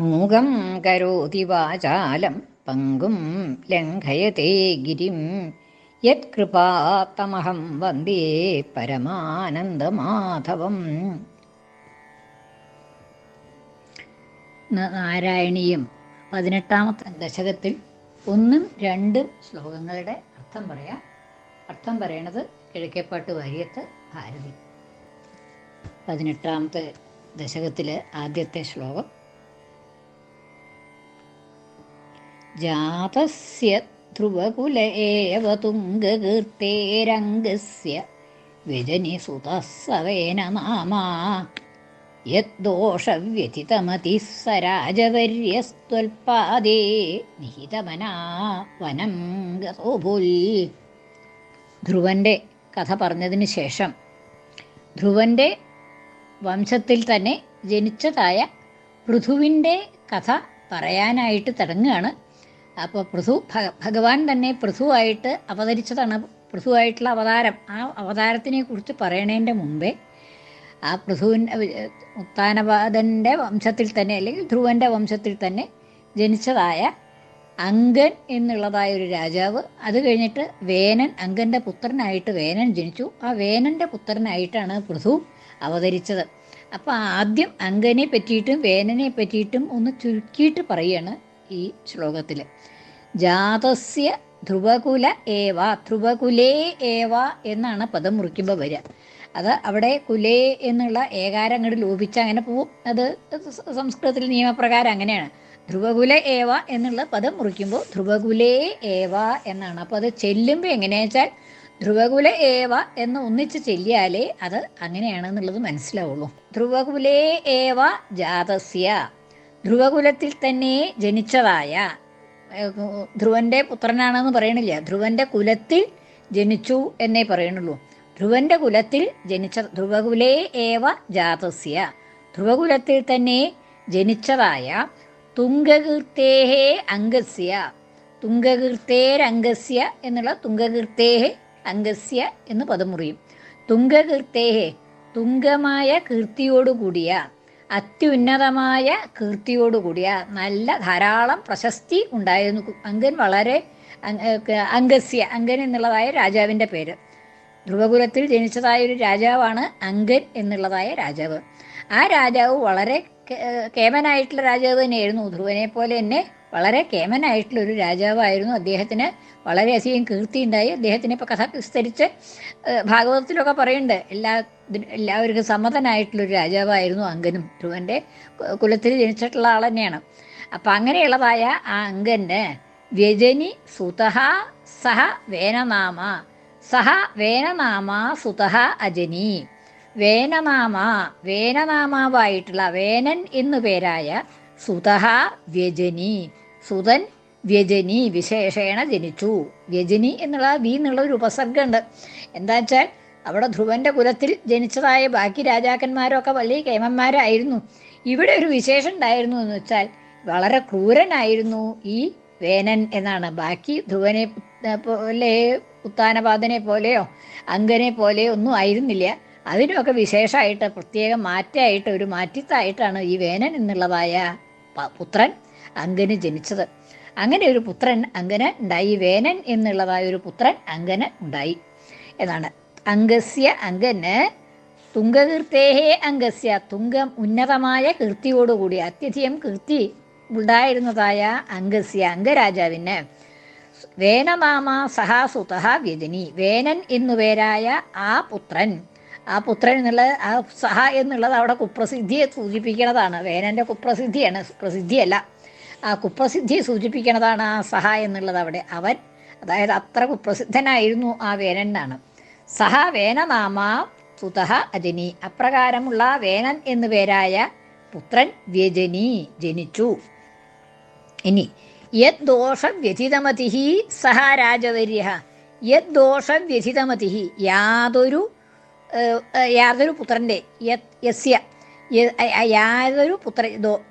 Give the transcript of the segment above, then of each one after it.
മൂകം കരോതി വാചാലം പങ്കും ലംഘയത്തെ ഗിരിം. യത്കൃപാത്തമഹം വന്ദേ പരമാനന്ദമാധവം. നാരായണീയം പതിനെട്ടാമത്തെ ദശകത്തിൽ ഒന്നും രണ്ടും ശ്ലോകങ്ങളുടെ അർത്ഥം പറയാം. അർത്ഥം പറയണത് കിഴക്കേപ്പാട്ട് വാര്യത്ത് ഭാരതി. പതിനെട്ടാമത്തെ ദശകത്തിലെ ആദ്യത്തെ ശ്ലോകം. ജാതസ്യ ധ്രുവകുല ഏവ തുംഗകീർത്തേരംഗസ്യ വ്യജനി സുതസ്സവേന നാമാ. യദ്ദോഷവ്യതിതമതി സരാജവര്യസ്ത്വൽപാദേ നിഹിതമനാ വനം ഗതോഭുൽ. ധ്രുവന്റെ കഥ പറഞ്ഞതിന് ശേഷം ധ്രുവന്റെ വംശത്തിൽ തന്നെ ജനിച്ചതായ പൃഥുവിന്റെ കഥ പറയാനായിട്ട് തുടങ്ങുകയാണ്. അപ്പോൾ പൃഥു ഭഗവാൻ തന്നെ പൃഥുവായിട്ട് അവതരിച്ചതാണ്. പൃഥുവായിട്ടുള്ള അവതാരം. ആ അവതാരത്തിനെ കുറിച്ച് പറയണതിന്റെ മുമ്പേ ആ പൃഥുവിന്റെ ഉത്താനപാദന്റെ വംശത്തിൽ തന്നെ അല്ലെങ്കിൽ ധ്രുവന്റെ വംശത്തിൽ തന്നെ ജനിച്ചതായ അങ്കൻ എന്നുള്ളതായ ഒരു രാജാവ്. അത് കഴിഞ്ഞിട്ട് വേനൻ അങ്കന്റെ പുത്രനായിട്ട് വേനൻ ജനിച്ചു. ആ വേനന്റെ പുത്രനായിട്ടാണ് പൃഥു അവതരിച്ചത്. അപ്പോൾ ആദ്യം അങ്കനെ പറ്റിയിട്ടും വേനനെ പറ്റിയിട്ടും ഒന്ന് ചുരുക്കിയിട്ട് പറയുകയാണ് ഈ ശ്ലോകത്തിൽ ജാതസ്യ ധ്രുവകുല ഏവ ധ്രുവകുലേ ഏവ എന്നാണ് പദം മുറിക്കുമ്പോൾ വരിക. അത് അവിടെ കുലേ എന്നുള്ള ഏകാരം അങ്ങോട്ട് ലോപിച്ച് അങ്ങനെ പോവും. അത് സംസ്കൃതത്തിൽ നിയമപ്രകാരം അങ്ങനെയാണ്. ധ്രുവകുല ഏവ എന്നുള്ള പദം മുറിക്കുമ്പോൾ ധ്രുവകുലേ ഏവ എന്നാണ്. അപ്പോൾ അത് ചെല്ലുമ്പോൾ എങ്ങനെയാച്ചാൽ ധ്രുവകുല ഏവ എന്ന് ഒന്നിച്ച് ചെല്ലിയാലേ അത് അങ്ങനെയാണെന്നുള്ളത് മനസ്സിലാവുള്ളൂ. ധ്രുവകുലേ ഏവ ജാതസ്യ. ധ്രുവകുലത്തിൽ തന്നെ ജനിച്ചതായ ധ്രുവന്റെ പുത്രനാണെന്ന് പറയണില്ല. ധ്രുവന്റെ കുലത്തിൽ ജനിച്ചു എന്നേ പറയണുള്ളൂ. ധ്രുവന്റെ കുലത്തിൽ ജനിച്ച ധ്രുവകുലേ ഏവ ജാതസ്യ. ധ്രുവകുലത്തിൽ തന്നെ ജനിച്ചതായ തുംഗകീർത്തേഹേ അംഗസ്യ. തുംഗകീർത്തേരംഗസ്യ എന്നുള്ള തുംഗകീർത്തേഹേ അംഗസ്യ എന്ന് പദം മുറിയും. തുംഗകീർത്തേഹേ തുംഗമായ കീർത്തിയോടുകൂടിയ അത്യുന്നതമായ കീർത്തിയോടുകൂടിയ നല്ല ധാരാളം പ്രശസ്തി ഉണ്ടായിരുന്നു. അങ്കൻ വളരെ അങ്കസ്യ അങ്കൻ എന്നുള്ളതായ രാജാവിന്റെ പേര്. ധ്രുവകുലത്തിൽ ജനിച്ചതായ ഒരു രാജാവാണ് അങ്കൻ എന്നുള്ളതായ രാജാവ്. ആ രാജാവ് വളരെ കേമനായിട്ടുള്ള രാജാവ് തന്നെയായിരുന്നു. ധ്രുവനെ പോലെ തന്നെ വളരെ കേമനായിട്ടുള്ള ഒരു രാജാവായിരുന്നു അദ്ദേഹത്തിന്. വളരെയധികം കീർത്തി ഉണ്ടായി അദ്ദേഹത്തിനെ ഇപ്പോൾ കഥ വിസ്തരിച്ച് ഭാഗവതത്തിലൊക്കെ പറയുന്നുണ്ട്. എല്ലാ എല്ലാവർക്കും സമ്മതനായിട്ടുള്ളൊരു രാജാവായിരുന്നു അങ്കനും ധ്രുവന്റെ കുലത്തിൽ ജനിച്ചിട്ടുള്ള ആൾ തന്നെയാണ്. അപ്പം അങ്ങനെയുള്ളതായ ആ അങ്കന്റെ വ്യജനി സുതഹ സഹ വേനനാമ സഹ വേനനാമ സുതഹ അജനി. വേനനാമ വേനനാമാവായിട്ടുള്ള വേനൻ എന്നു പേരായ സുതഹ വ്യജനി. സുതൻ വ്യജനി വിശേഷേണ ജനിച്ചു. വ്യജനി എന്നുള്ള വി എന്നുള്ള ഒരു ഉപസർഗമുണ്ട് എന്താ വെച്ചാൽ അവിടെ ധ്രുവന്റെ കുലത്തിൽ ജനിച്ചതായ ബാക്കി രാജാക്കന്മാരൊക്കെ വലിയ കേമന്മാരായിരുന്നു. ഇവിടെ ഒരു വിശേഷം ഉണ്ടായിരുന്നു എന്ന് വെച്ചാൽ വളരെ ക്രൂരനായിരുന്നു ഈ വേനൻ എന്നാണ്. ബാക്കി ധ്രുവനെ പോലെ ഉത്താനപാതനെ പോലെയോ അങ്കനെ പോലെയോ ഒന്നും ആയിരുന്നില്ല. അതിനൊക്കെ വിശേഷമായിട്ട് പ്രത്യേകം മാറ്റമായിട്ട് ഒരു മാറ്റിത്തായിട്ടാണ് ഈ വേനൻ എന്നുള്ളതായ പുത്രൻ അങ്കന് ജനിച്ചത്. അങ്ങനെ ഒരു പുത്രൻ അങ്കന് ഉണ്ടായി. വേനൻ എന്നുള്ളതായ ഒരു പുത്രൻ അങ്കന് ഉണ്ടായി. എന്നാണ്. അങ്കസ്യ അങ്കന് തുങ്കകീർത്തേഹേ അംഗസ്യ. തുങ്കം ഉന്നതമായ കീർത്തിയോടുകൂടി അത്യധികം കീർത്തി ഉണ്ടായിരുന്നതായ അംഗസ്യ അംഗരാജാവിന് വേനമാമ സഹാസുത വ്യജനി. വേനൻ എന്നു പേരായ ആ പുത്രൻ. ആ പുത്രൻ എന്നുള്ളത് ആ സഹ എന്നുള്ളത് അവിടെ കുപ്രസിദ്ധിയെ സൂചിപ്പിക്കുന്നതാണ്. വേനന്റെ കുപ്രസിദ്ധിയാണ്. പ്രസിദ്ധിയല്ല. ആ കുപ്രസിദ്ധിയെ സൂചിപ്പിക്കുന്നതാണ് ആ സഹ എന്നുള്ളത് അവിടെ. അവൻ അതായത് അത്ര കുപ്രസിദ്ധനായിരുന്നു ആ വേനൻ എന്നാണ് സഹ വേനനാമ സുതഹ അജനി. അപ്രകാരമുള്ള വേനൻ എന്നു പേരായ പുത്രൻ വ്യജനി ജനിച്ചു. ഇനി യത് ദോഷം വ്യഥിതമതി സഹ രാജവര്യ യത് ദോഷവ്യഥിതമതി യാതൊരു ഏഹ്, ഏഹ്, യാതൊരു പുത്രന്റെ യസ്യ യാതൊരു പുത്ര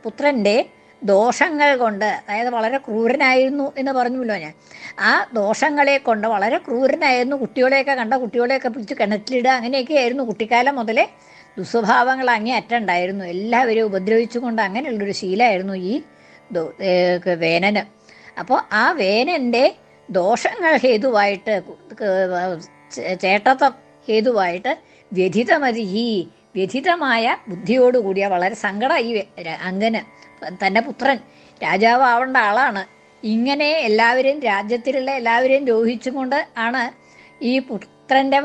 പുത്രന്റെ ദോഷങ്ങൾ കൊണ്ട് അതായത് വളരെ ക്രൂരനായിരുന്നു എന്ന് പറഞ്ഞുല്ലോ ഞാൻ. ആ ദോഷങ്ങളെ കൊണ്ട് വളരെ ക്രൂരനായിരുന്നു. കുട്ടികളെയൊക്കെ കണ്ട കുട്ടികളെയൊക്കെ പിടിച്ച് കിണറ്റിലിടുക അങ്ങനെയൊക്കെ ആയിരുന്നു കുട്ടിക്കാലം മുതലേ. ദുസ്വഭാവങ്ങൾ അങ്ങേ അറ്റുണ്ടായിരുന്നു എല്ലാവരെയും ഉപദ്രവിച്ചുകൊണ്ട് അങ്ങനെയുള്ളൊരു ശീലമായിരുന്നു ഈ വേനന്. അപ്പോൾ ആ വേനന്റെ ദോഷങ്ങൾ ഹേതുവായിട്ട് ചേട്ടത്വം ഹേതുവായിട്ട് വ്യഥിതമതി ഈ വ്യഥിതമായ ബുദ്ധിയോടുകൂടിയ വളരെ സങ്കടം ഈ അങ്കന് തന്റെ പുത്രൻ. രാജാവ് ആവേണ്ട ആളാണ്. ഇങ്ങനെ എല്ലാവരെയും രാജ്യത്തിലുള്ള എല്ലാവരെയും രോഹിച്ചുകൊണ്ട് ആണ് ഈ പുത്രന്റെ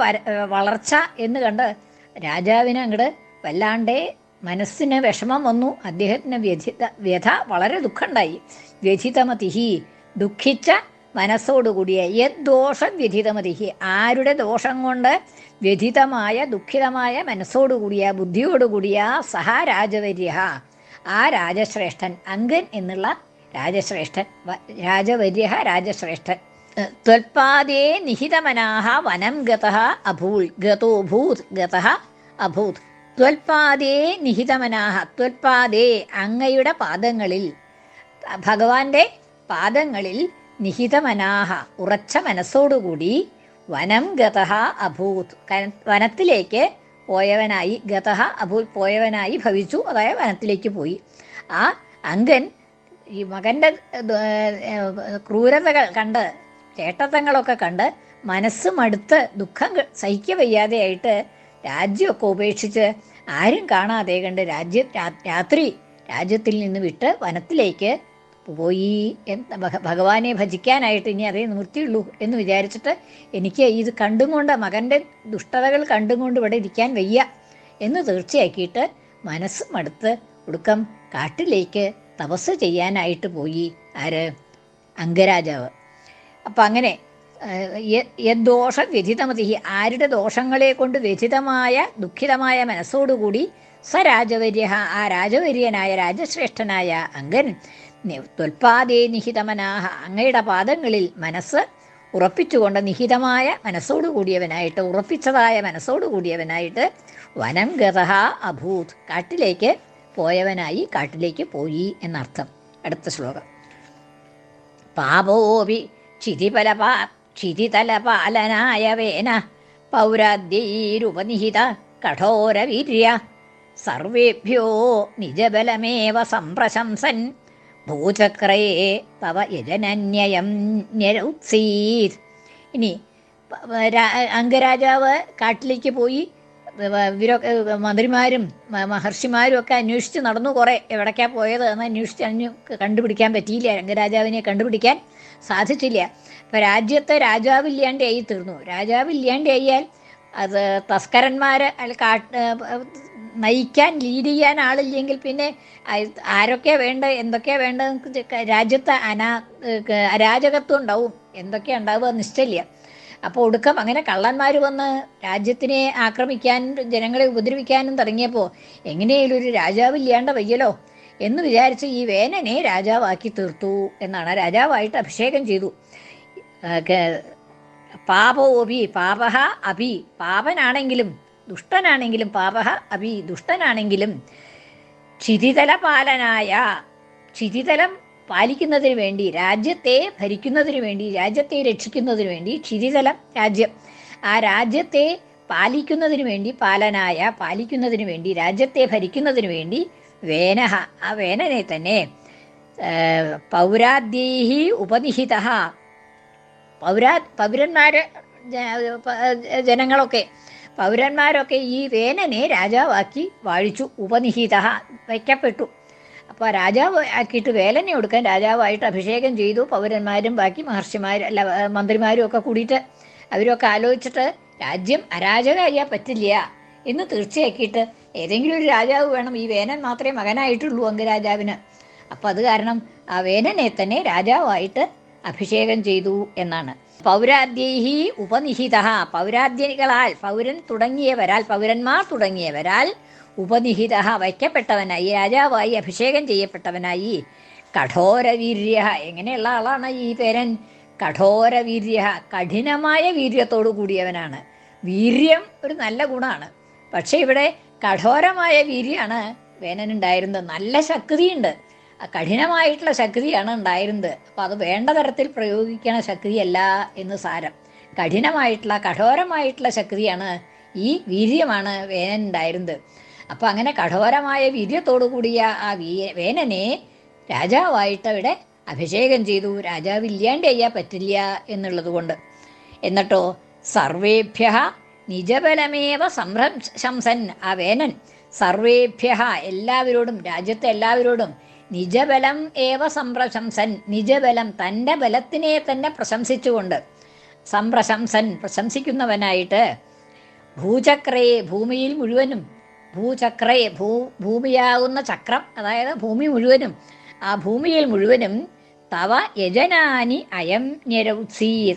വളർച്ച എന്ന് കണ്ട് രാജാവിന് അങ്ങോട്ട് വല്ലാണ്ടേ മനസ്സിന് വിഷമം വന്നു. അദ്ദേഹത്തിന് വ്യഥിത വ്യഥ വളരെ ദുഃഖമുണ്ടായി. വ്യഥിതമതിഹി ദുഃഖിച്ച മനസ്സോടുകൂടിയ യദ്ദോഷം വ്യഥിതമതിഹി. ആരുടെ ദോഷം കൊണ്ട് വ്യഥിതമായ ദുഃഖിതമായ മനസ്സോടുകൂടിയ ബുദ്ധിയോടുകൂടിയ സഹ രാജവര്യ ആ രാജശ്രേഷ്ഠൻ അങ്കൻ എന്നുള്ള രാജശ്രേഷ്ഠൻ രാജവര്യ രാജശ്രേഷ്ഠൻ. ത്വൽപാദേ നിഹിതമനാഹ വനം ഗത അഭൂൽ ഗതോഭൂത് ഗത അഭൂത്. ത്വൽപാദേ നിഹിതമനാഹ ത്വൽപാദേ അങ്ങയുടെ പാദങ്ങളിൽ ഭഗവാന്റെ പാദങ്ങളിൽ നിഹിതമനാഹ ഉറച്ച മനസ്സോടുകൂടി വനം ഗത അഭൂത്. വനത്തിലേക്ക് പോയവനായി ഗതഹ അഭൂ പോയവനായി ഭവിച്ചു. അതായത് വനത്തിലേക്ക് പോയി. ആ അങ്കൻ ഈ മകന്റെ ക്രൂരതകൾ കണ്ട് ചേട്ടത്തങ്ങളൊക്കെ കണ്ട് മനസ്സ് മടുത്ത് ദുഃഖം സഹിക്ക വയ്യാതെയായിട്ട് രാജ്യമൊക്കെ ഉപേക്ഷിച്ച് ആരും കാണാതെ കണ്ട് രാജ്യ രാത്രി രാജ്യത്തിൽ നിന്ന് വിട്ട് വനത്തിലേക്ക് പോയി ഭഗവാനെ ഭജിക്കാനായിട്ട് ഇനി അതേ നിവൃത്തിയുള്ളൂ എന്ന് വിചാരിച്ചിട്ട് എനിക്ക് ഇത് കണ്ടും കൊണ്ട് മകന്റെ ദുഷ്ടതകൾ കണ്ടും കൊണ്ട് ഇവിടെ ഇരിക്കാൻ വയ്യ എന്ന് തീർച്ചയാക്കിയിട്ട് മനസ്സ് മടുത്ത് ഒടുക്കം കാട്ടിലേക്ക് തപസ് ചെയ്യാനായിട്ട് പോയി. ആര്? അംഗരാജാവ്. അപ്പം അങ്ങനെ യദ്ദോഷ വ്യഥിതമതി. ആരുടെ ദോഷങ്ങളെ കൊണ്ട് വ്യഥിതമായ ദുഃഖിതമായ മനസ്സോടുകൂടി സ രാജവര്യ ആ രാജവര്യനായ രാജശ്രേഷ്ഠനായ അങ്കൻ ത്വൽപാദേ നിഹിതമനാഹ. അങ്ങയുടെ പാദങ്ങളിൽ മനസ്സ് ഉറപ്പിച്ചുകൊണ്ട് നിഹിതമായ മനസ്സോടു കൂടിയവനായിട്ട് ഉറപ്പിച്ചതായ മനസ്സോടു കൂടിയവനായിട്ട് വനം ഗതഹ അഭൂത്. കാട്ടിലേക്ക് പോയവനായി കാട്ടിലേക്ക് പോയി എന്നർത്ഥം. അടുത്ത ശ്ലോകം. പാപോപി ക്ഷിതിപലപാ ക്ഷിതിതലപാലനായ വേന പൗരാദ്യൈരുപനിഹിത കഠോരവീര്യ. സർവേഭ്യോ നിജബലമേവ സംപ്രശംസൻ. ഭൂചക്രേ തവ യജനന്യയം ഇനി അംഗരാജാവ് കാട്ടിലേക്ക് പോയി ഇവരൊക്കെ മന്ത്രിമാരും മഹർഷിമാരും ഒക്കെ അന്വേഷിച്ച് നടന്നു കുറേ. എവിടേക്കാ പോയത് എന്ന് അന്വേഷിച്ച് അന്വ കണ്ടുപിടിക്കാൻ പറ്റിയില്ല. രംഗരാജാവിനെ കണ്ടുപിടിക്കാൻ സാധിച്ചില്ല. അപ്പം രാജ്യത്തെ രാജാവില്ലാണ്ടായി തീർന്നു. രാജാവില്ലാണ്ടായാൽ അത് തസ്കരന്മാർ കാട്ട് നയിക്കാൻ ലീഡ് ചെയ്യാൻ ആളില്ലെങ്കിൽ പിന്നെ ആരൊക്കെ വേണ്ട എന്തൊക്കെ വേണ്ട രാജ്യത്ത് അനാ അരാജകത്വം ഉണ്ടാവും. എന്തൊക്കെ ഉണ്ടാവുക നിശ്ചയില്ല. അപ്പോൾ ഒടുക്കം അങ്ങനെ കള്ളന്മാർ വന്ന് രാജ്യത്തിനെ ആക്രമിക്കാനും ജനങ്ങളെ ഉപദ്രവിക്കാനും തുടങ്ങിയപ്പോൾ എങ്ങനെയെങ്കിലും ഒരു രാജാവ് ഇല്ലാണ്ട വയ്യല്ലോ എന്ന് വിചാരിച്ച് ഈ വേനനെ രാജാവാക്കി തീർത്തു എന്നാണ്. രാജാവായിട്ട് അഭിഷേകം ചെയ്തു. പാപോപി പാപഹ അഭി പാപനാണെങ്കിലും ദുഷ്ടനാണെങ്കിലും പാപഹ അഭി ദുഷ്ടനാണെങ്കിലും ക്ഷിതിതല പാലനായ ക്ഷിതിതലം പാലിക്കുന്നതിന് വേണ്ടി രാജ്യത്തെ ഭരിക്കുന്നതിന് വേണ്ടി രാജ്യത്തെ രക്ഷിക്കുന്നതിന് വേണ്ടി ക്ഷിതിതലം രാജ്യം. ആ രാജ്യത്തെ പാലിക്കുന്നതിന് വേണ്ടി പാലനായ പാലിക്കുന്നതിന് വേണ്ടി രാജ്യത്തെ ഭരിക്കുന്നതിന് വേണ്ടി വേനഹ. ആ വേനനെ തന്നെ പൗരാദ്യൈഹി ഉപനിഹിത പൗരാ പൗരന്മാര് ജനങ്ങളൊക്കെ പൗരന്മാരൊക്കെ ഈ വേനനെ രാജാവാക്കി വാഴിച്ചു ഉപനിഹിത വയ്ക്കപ്പെട്ടു. അപ്പോൾ രാജാവ് ആക്കിയിട്ട് വേലനെ കൊടുക്കാൻ രാജാവായിട്ട് അഭിഷേകം ചെയ്തു. പൗരന്മാരും ബാക്കി മഹർഷിമാരും അല്ല മന്ത്രിമാരും ഒക്കെ കൂടിയിട്ട് അവരൊക്കെ ആലോചിച്ചിട്ട് രാജ്യം അരാജകമായാൽ പറ്റില്ല എന്ന് തീർച്ചയാക്കിയിട്ട് ഏതെങ്കിലും ഒരു രാജാവ് വേണം. ഈ വേനൻ മാത്രമേ മകനായിട്ടുള്ളൂ അംഗരാജാവിന്. അപ്പം അത് കാരണം ആ വേനനെ തന്നെ രാജാവായിട്ട് അഭിഷേകം ചെയ്തു എന്നാണ്. പൗരാദ്യൈഹി ഉപനിഹിത. പൗരാദ്യകളാൽ പൗരൻ തുടങ്ങിയവരാൽ പൗരന്മാർ തുടങ്ങിയവരാൽ ഉപനിഹിത വയ്ക്കപ്പെട്ടവനായി രാജാവായി അഭിഷേകം ചെയ്യപ്പെട്ടവനായി. കഠോരവീര്യ. എങ്ങനെയുള്ള ആളാണ് ഈ പേരൻ? കഠോരവീര്യ. കഠിനമായ വീര്യത്തോടു കൂടിയവനാണ്. വീര്യം ഒരു നല്ല ഗുണമാണ്. പക്ഷേ ഇവിടെ കഠോരമായ വീര്യമാണ് വേനനുണ്ടായിരുന്നത്. നല്ല ശക്തിയുണ്ട്. കഠിനമായിട്ടുള്ള ശക്തിയാണ് ഉണ്ടായിരുന്നത്. അപ്പം അത് വേണ്ട തരത്തിൽ പ്രയോഗിക്കണ ശക്തിയല്ല എന്ന് സാരം. കഠിനമായിട്ടുള്ള കഠോരമായിട്ടുള്ള ശക്തിയാണ് ഈ വീര്യമാണ് വേനനുണ്ടായിരുന്നത് അപ്പം അങ്ങനെ കഠോരമായ വീര്യത്തോടു കൂടിയ ആ വീ വേനനെ രാജാവായിട്ട് അവിടെ അഭിഷേകം ചെയ്തു. രാജാവ് ഇല്ലാണ്ട് ചെയ്യാൻ പറ്റില്ല എന്നുള്ളത് കൊണ്ട്. എന്നിട്ടോ സർവേഭ്യ നിജബലമേവ സംരംശംസൻ ആ വേനൻ. സർവേഭ്യ എല്ലാവരോടും രാജ്യത്തെ എല്ലാവരോടും നിജബലം ഏവ സംപ്രശംസൻ. നിജബലം തന്റെ ബലത്തിനെ തന്നെ പ്രശംസിച്ചുകൊണ്ട് സംപ്രശംസൻ പ്രശംസിക്കുന്നവനായിട്ട് ഭൂചക്രയെ ഭൂമിയിൽ മുഴുവനും ഭൂചക്രയെ ഭൂ ഭൂമിയാകുന്ന ചക്രം അതായത് ഭൂമി മുഴുവനും ആ ഭൂമിയിൽ മുഴുവനും തവ യജനാനി അയം ഞരൗസീർ.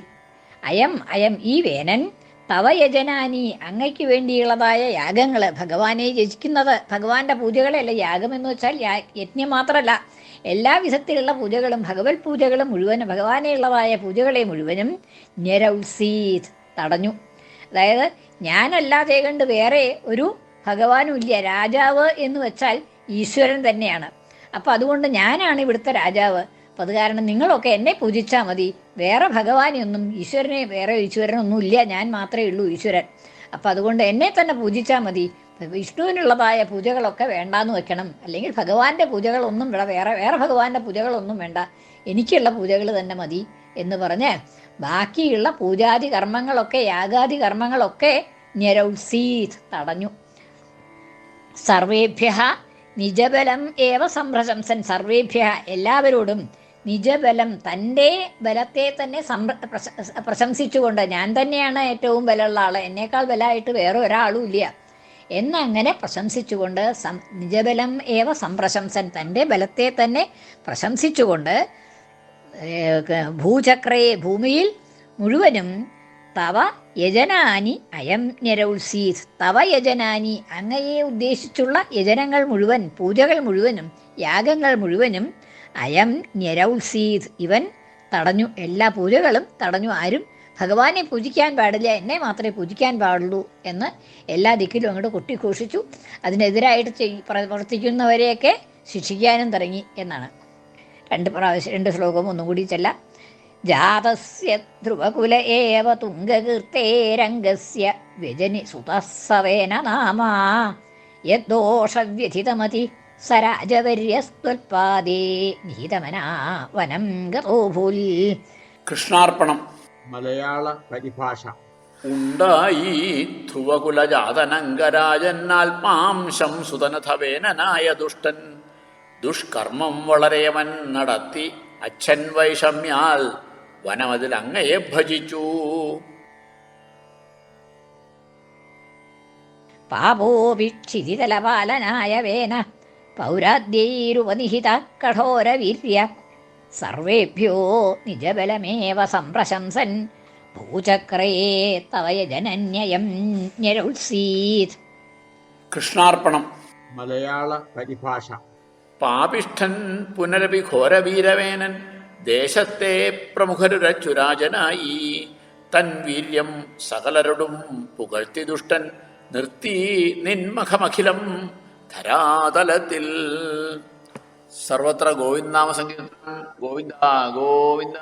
അയം അയം ഈ വേനൻ തവ യജനാനി അങ്ങയ്ക്ക് വേണ്ടിയുള്ളതായ യാഗങ്ങൾ ഭഗവാനെ യജിക്കുന്നത്. ഭഗവാന്റെ പൂജകളല്ല യാഗം എന്ന് വെച്ചാൽ യജ്ഞം മാത്രമല്ല എല്ലാ വിധത്തിലുള്ള പൂജകളും ഭഗവത് പൂജകളും മുഴുവനും ഭഗവാനെയുള്ളതായ പൂജകളെ മുഴുവനും ഞരൗസീത് തടഞ്ഞു. അതായത് ഞാനല്ലാതെ കണ്ട് വേറെ ഒരു ഭഗവാനും ഇല്ല രാജാവ് എന്ന് വെച്ചാൽ ഈശ്വരൻ തന്നെയാണ്. അപ്പം അതുകൊണ്ട് ഞാനാണ് ഇവിടുത്തെ രാജാവ്. അപ്പം അത് കാരണം നിങ്ങളൊക്കെ എന്നെ പൂജിച്ചാൽ മതി. വേറെ ഭഗവാനെയൊന്നും ഈശ്വരനെ വേറെ ഈശ്വരനൊന്നും ഇല്ല ഞാൻ മാത്രമേ ഉള്ളൂ ഈശ്വരൻ. അപ്പം അതുകൊണ്ട് എന്നെ തന്നെ പൂജിച്ചാൽ മതി. വിഷ്ണുവിനുള്ളതായ പൂജകളൊക്കെ വേണ്ടാന്ന് വെക്കണം. അല്ലെങ്കിൽ ഭഗവാന്റെ പൂജകളൊന്നും ഇവിടെ വേറെ വേറെ ഭഗവാന്റെ പൂജകളൊന്നും വേണ്ട. എനിക്കുള്ള പൂജകൾ തന്നെ മതി എന്ന് പറഞ്ഞ് ബാക്കിയുള്ള പൂജാതി കർമ്മങ്ങളൊക്കെ യാഗാദി കർമ്മങ്ങളൊക്കെ ഞരൗസീത് തടഞ്ഞു. സർവേഭ്യ നിജബലം ഏവ സംപ്രശംസൻ സർവേഭ്യ എല്ലാവരോടും നിജബലം തന്റെ ബലത്തെ തന്നെ പ്രശംസിച്ചുകൊണ്ട് ഞാൻ തന്നെയാണ് ഏറ്റവും ബലമുള്ള ആൾ എന്നേക്കാൾ ബലമായിട്ട് വേറെ ഒരാളും ഇല്ല. എന്നങ്ങനെ പ്രശംസിച്ചുകൊണ്ട് സം നിജബലം ഏവ സംപ്രശംസൻ തന്റെ ബലത്തെ തന്നെ പ്രശംസിച്ചുകൊണ്ട് ഭൂചക്രയെ ഭൂമിയിൽ മുഴുവനും തവ യജനാനി അയം ഞരൗസീത് തവ യജനാനി അങ്ങയെ ഉദ്ദേശിച്ചുള്ള യജനങ്ങൾ മുഴുവൻ പൂജകൾ മുഴുവനും യാഗങ്ങൾ മുഴുവനും അയം ഞരൗസീത് ഇവൻ തടഞ്ഞു എല്ലാ പൂജകളും തടഞ്ഞു ആരും ഭഗവാനെ പൂജിക്കാൻ പാടില്ല. എന്നെ മാത്രമേ പൂജിക്കാൻ പാടുള്ളൂ എന്ന് എല്ലാ ദിക്കിലും അങ്ങോട്ട് കൊട്ടിഘോഷിച്ചു. അതിനെതിരായിട്ട് പ്രവർത്തിക്കുന്നവരെയൊക്കെ ശിക്ഷിക്കാനും തുടങ്ങി എന്നാണ്. രണ്ട് പ്രാവശ്യം രണ്ട് ശ്ലോകം ഒന്നും കൂടി ചെല്ലാം. ജാതസ്യ ധ്രുവകുല ഏവ തുംഗകീർത്തേരംഗസ്യ വ്യജനി സുതസ്സവേന നാമാ. യദ്ദോഷവ്യഥിതമതി സരാജവര്യസ്ത്വൽപാദേ നിഹിതമനാ വനം ഗതോ ഭൂൽ കൃഷ്ണാർപ്പണം. മലയാള പരിഭാഷ. ഉണ്ടായി ധ്രുവകുലജാതനങ്കരാജന്നാൽമാംശം സുതനഥവേനനായ ദുഷ്ടൻ ദുഷ്കർമ്മം വളരെയവൻ നടത്തി അച്ഛൻ വൈഷമ്യാൽ വനമതിൽ അങ്ങയെ ഭജിച്ചു. പാപോഭിക്ഷിതിതലപാലനായ വേന പൗരാദ്യൈരുപനിഹിത കഠോരവീര്യ സർവേഭ്യോ നിജബലമേവ സംപ്രശംസൻ. ഭൂചക്രേ തവയ ജനന്യയം ഞരുത്സീത് കൃഷ്ണാർപ്പണം. മലയാള പരിഭാഷ. പാപിഷ്ഠൻ പുനരപി ഘോരവീരവേനൻ. ദേശത്തെ പ്രമുഖരുരച്ചുരാജനായി. തൻ വീര്യം സകലരോടും പുകഴ്ത്തി ദുഷ്ടൻ. നിർത്തി നിന്മഖമഖിലം ധരാതലത്തിൽ. സർവത്ര ഗോവിന്ദാമ നാമസങ്കീർത്തനം ഗോവിന്ദ ഗോവിന്ദ.